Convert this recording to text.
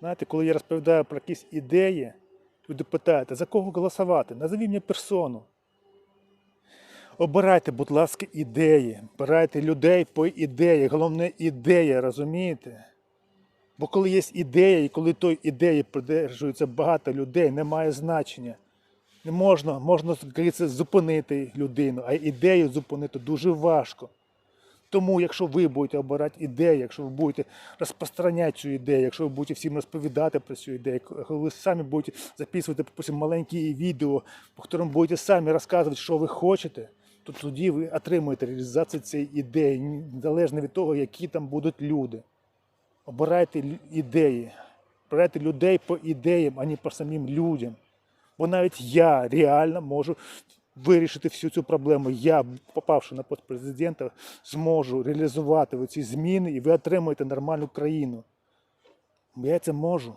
Знаєте, коли я розповідаю про якісь ідеї, люди питають, за кого голосувати? Назові мені персону. Обирайте, будь ласка, ідеї. Обирайте людей по ідеї. Головне ідея, розумієте? Бо коли є ідея, і коли той ідеї придержується багато людей, немає значення. Не можна, можна зупинити людину, а ідею зупинити дуже важко. Тому, якщо ви будете обирати ідеї, якщо ви будете розпространяти цю ідею, якщо ви будете всім розповідати про цю ідею, коли ви самі будете записувати, допустим, маленькі відео, по яким будете самі розказувати, що ви хочете, то тоді ви отримуєте реалізацію цієї ідеї, незалежно від того, які там будуть люди. Обирайте ідеї, обирайте людей по ідеям, а не по самим людям. Бо навіть я реально можу вирішити всю цю проблему. Я, попавши на пост президента, зможу реалізувати ці зміни і ви отримаєте нормальну країну. Я це можу.